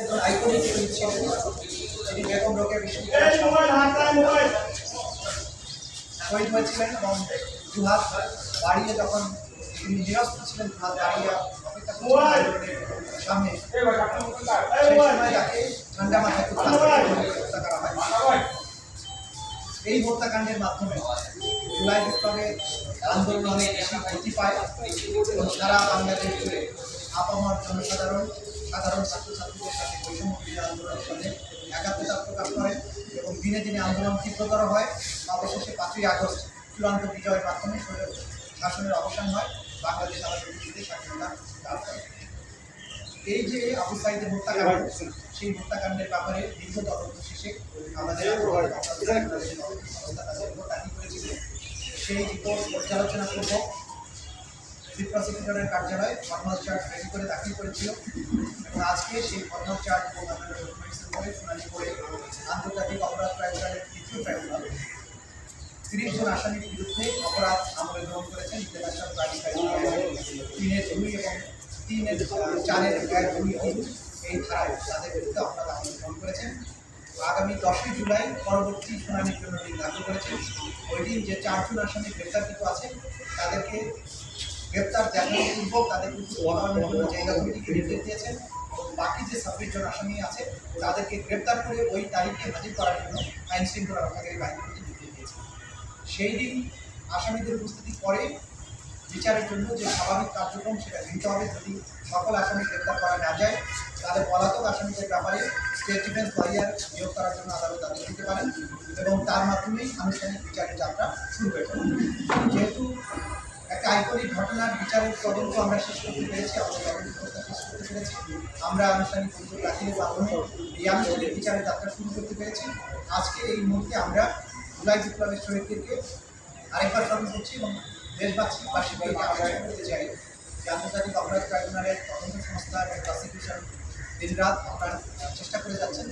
একজন আইকনিক শহীদ ছিলেন যিনি বেগম রোকেয়া বিশ্ববিদ্যালয়ের শহীদ হয়েছিলেন এবং দুহাত বাড়িয়ে যখন তিনি নিরস্ত ছিলেন দুহাত বাড়িয়ে অপেক্ষা করছিলেন আন্দোলনের সামনে। সেই সময় তাকে ঠান্ডা মাথায় খুব কাছ থেকে হত্যা করা হয়। এই হত্যাকাণ্ডের মাধ্যমে জুলাই বিপ্লবের আন্দোলন অনেক বেশি গতি পায় এবং সারা বাংলাদেশ জুড়ে আপামর জনসাধারণ সাধারণ ছাত্রছাত্রীদের সাথে বৈষম্য বিরোধী আন্দোলনের সাথে একাত্মতা প্রকাশ করে এবং দিনে দিনে আন্দোলন তীব্রতর হয়। অবশেষে পাঁচই আগস্ট চূড়ান্ত বিজয়ের মাধ্যমে শাসনের অবসান হয়। বাংলাদেশ আবার পৃথিবীতে স্বাধীনতা লাভ করে। এই যে আবু সাইদের হত্যাকাণ্ড, সেই হত্যাকাণ্ডের ব্যাপারে দীর্ঘ তদন্ত শেষে আমাদের সেই রিপোর্ট পর্যালোচনা করব। চিফ প্রসিকিউটরের কার্যালয় ফর্মাল চার্জ রেডি করে দাখিল করেছিল এবং আজকে সেই ফর্মাল চার্জ এবং আমাদের ডকুমেন্টসের উপরে শুনানি করে আন্তর্জাতিক অপরাধ ট্রাইব্যুনালের তৃতীয় ট্রাইব্যুনাল। তিরিশ জন আসামির বিরুদ্ধে অপরাধ আমলে গ্রহণ করেছেন ইন্টারন্যাশনাল ক্রাইম ট্রাইব্যুনাল। তিনের দুই এবং তিনের চারের এক দুই তিন এই ধারায় তাদের বিরুদ্ধে অপরাধ আমলে গ্রহণ করেছেন। আগামী দশই জুলাই পরবর্তী শুনানির জন্য দিন ধার্য করেছেন। ওই দিন যে চারজন আসামি গ্রেপ্তারকৃত আছে, তাদেরকে গ্রেপ্তার দেখানোর পূর্বক তাদের জায়গা নির্দেশ দিয়েছেন বাকি যে ছাব্বিশ জন আসামি আছে, তাদেরকে গ্রেপ্তার করে ওই তারিখে হাজির করার জন্য আইন শৃঙ্খলা রক্ষাকারী বাহিনীকে নির্দেশ দিয়েছেন সেই দিন আসামিদের উপস্থিতি পরে বিচারের জন্য যে স্বাভাবিক কার্যক্রম সেটা নিতে হবে যদি সকল আসামি গ্রেপ্তার করা না যায়, তাহলে পলাতক আসামিদের ব্যাপারে স্টেট ডিফেন্স লয়ার নিয়োগ করার জন্য আদালত আদেশ দিতে পারেন এবং তার মাধ্যমেই আনুষ্ঠানিক বিচারের যাত্রা শুরু হয়ে যেহেতু আইকনিক ঘটনার বিচারের তদন্ত আমরা শেষ করতে পেরেছি শেষ করতে পেরেছি। আমরা আনুষ্ঠানিক অভিযোগ দাখিলের মাধ্যমে এই আনুষ্ঠানিক বিচারের যাত্রা শুরু করতে পেরেছি। আজকে এই মুহূর্তে আমরা জুলাই বিপ্লবের শহীদদেরকে আরেকবার স্মরণ করছি এবং দেশবাসী আবেদন করতে চাই। যে আন্তর্জাতিক অপরাধ ট্রাইব্যুনালের তদন্ত সংস্থা এবং প্রসিকিউশন দিনরাত আপনার চেষ্টা করে যাচ্ছেন।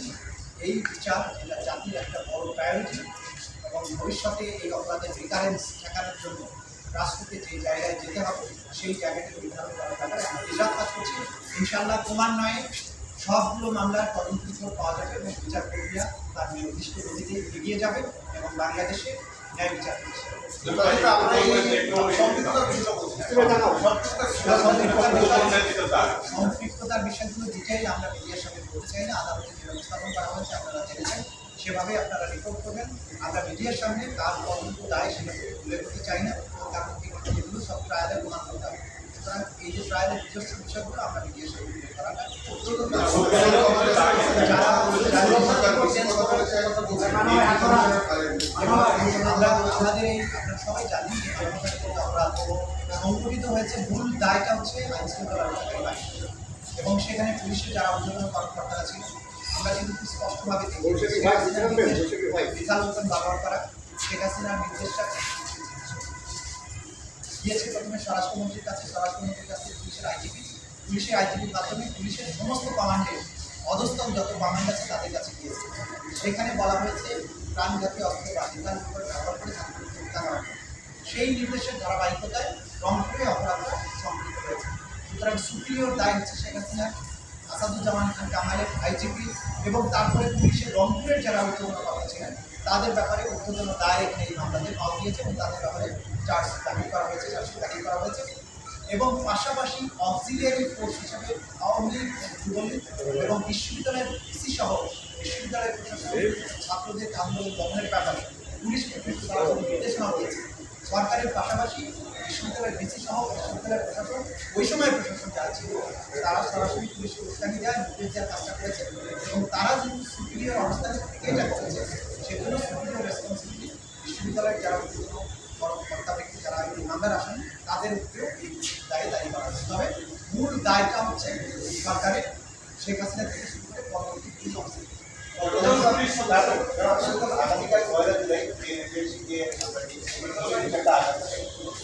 এই বিচার এটা জাতির একটা বড় প্রায়োরিটি এবং ভবিষ্যতে এই অপরাধের রিকারেন্স ঠেকানোর জন্য রাষ্ট্রকে যে জায়গায় যেতে হবে, সেই জায়গাটি নির্ধারণ করার ব্যাপারে আমরা কাজ করছি। ইনশাল্লাহ ক্রমান্বয়ে সবগুলো মামলার তদন্ত পাওয়া যাবে এবং বিচার প্রক্রিয়া তার নির্দিষ্ট গতিতে এগিয়ে যাবে এবং বাংলাদেশে ন্যায় বিচার সম্পৃক্ততার বিষয়গুলো ডিটেইল আমরা মিডিয়ার সাথে বলতে চাই না, আদালতে যে ব্যবস্থাপন করা হয়েছে আপনারা জেনেছেন, সেভাবে আপনারা রিপোর্ট করবেন। আমরা মিডিয়ার সামনে তার তদন্ত দায় সেটাকে তুলে ধরতে চাই না। সংঘটিত হয়েছে মূল দায়টা হচ্ছে এবং সেখানে পুলিশের যারা অন্যান্য কর্মকর্তারা ছিল আমরা কিন্তু স্পষ্টভাবে বিশাল মতন ব্যবহার করা শেখ হাসিনার নির্দেশটা গিয়েছে প্রথমে স্বরাষ্ট্রমন্ত্রীর কাছে স্বরাষ্ট্রমন্ত্রীর কাছে পুলিশের আইজিপি। পুলিশের আইজিপির মাধ্যমে পুলিশের সমস্ত কমান্ডে অধস্তন যত কমান্ড আছে তাদের কাছে গিয়েছে। সেখানে বলা হয়েছে প্রাণঘাতী অস্ত্র বা উপর ব্যবহার করে সেই নির্দেশের ধারাবাহিকতায় রংপুরে অপরাধটা সংঘটিত হয়েছে। সুতরাং সুপ্রিয়র দায় হচ্ছে শেখ হাসিনা, আসাদুজ্জামান খান কামালের আইজিপি এবং তারপরে পুলিশের রংপুরের যারা কথা ছিলেন, তাদের ব্যাপারে ঊর্ধ্বতন দায় এখানে এই মামলাতে পাওয়া গিয়েছে এবং তাদের ব্যাপারে চার্জ দাখিল করা হয়েছে চার্জশিট দাখিল করা হয়েছে। এবং পাশাপাশি অক্সিলিয়ারি কোর্স হিসাবে আওয়ামী লীগ, যুবলীগ এবং বিশ্ববিদ্যালয়ের ভিসি সহ বিশ্ববিদ্যালয়ের প্রশাসন ছাত্রদের আন্দোলন দমনের ব্যাপারে কোনো নির্দেশনাও দিয়েছে। সরকারের পাশাপাশি বিশ্ববিদ্যালয়ের ভিসি সহ বিশ্ববিদ্যালয়ের প্রশাসন ওই সময়ের প্রশাসন যারা ছিল, তারা সরাসরি পুলিশকে উস্কানি দেয় নির্দেশ দেওয়ার কাজটা করেছে এবং তারা যেহেতু সুপিরিয়র অবস্থানে এটা করেছে সেজন্য সুপিরিয়র রেসপন্সিবিলিটি বিশ্ববিদ্যালয়ের যারা ঊর্ধ্বতন কর্মকর্তা ব্যক্তি যারা এই মামলার আসেন, তাদের উপরেও এই দায়ে দায়ী করা হচ্ছে তবে মূল দায়টা হচ্ছে সরকারের শেখ হাসিনা থেকে শুরু করে পরবর্তী পুলিশ অফিসে আগামীকাল পয়লা জুলাই যে যে একটা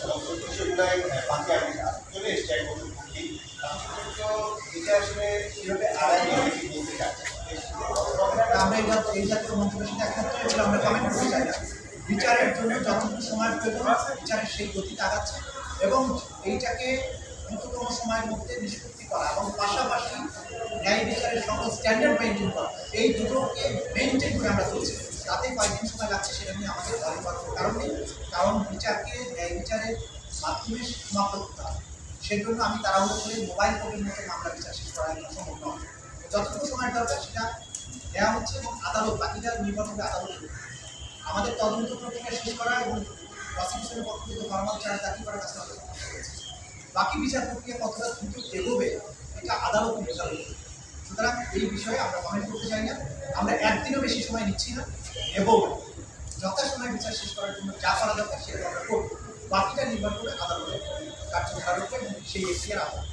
চব্বিশে জুলাই বাকি আমি চলে এসছি এক বছর পূর্তি এটা আসলে কীভাবে আগামী বলতে চাচ্ছি আমরা এই জাতীয় সাথে আমরা কমেন্ট করতে চাই না। বিচারের জন্য যতটুকু সময় প্রয়োজন বিচারের সেই গতিতে আগাচ্ছে এবং এইটাকে দ্রুততম সময়ের মধ্যে নিষ্পত্তি করা। এবং পাশাপাশি ন্যায় বিচারের সকল স্ট্যান্ডার্ড মেনটেন করা। এই দুটোকে মেনটেন করে আমরা চলছি। তাতে কয়েকদিন সময় লাগছে, সেটা নিয়ে আমাদের দাবি করার কারণ নেই। কারণ বিচারকে ন্যায় বিচারের মাধ্যমে সমাপ্ত করতে হবে। সেজন্য আমি তাড়াহুড়ো করে মোবাইল কোর্টের মতো মামলা বিচার শেষ করা সম্ভব নয় যতটুকু সময় দরকার, সেটা দেওয়া হচ্ছে এবং আদালত বাকিটা নির্ভর করবে আদালত আমাদের তদন্ত প্রক্রিয়া শেষ করা এবং প্রসিকিউশনের পক্ষ থেকে ফরমাল চার্জ দাখিল করার কাছে। বাকি বিচার প্রক্রিয়া কতটা দ্রুত এগোবে, এটা আদালত নির্ধারণ করবে। সুতরাং এই বিষয়ে আমরা কমেন্ট করতে চাই না। আমরা একদিনও বেশি সময় নিচ্ছি না এবং যথাসময়ে বিচার শেষ করার জন্য যা করা দরকার সেটা আমরা করব। বাকিটা নির্ভর করে আদালতের কার্যধারক এবং সেই এসিয়ার আদালত.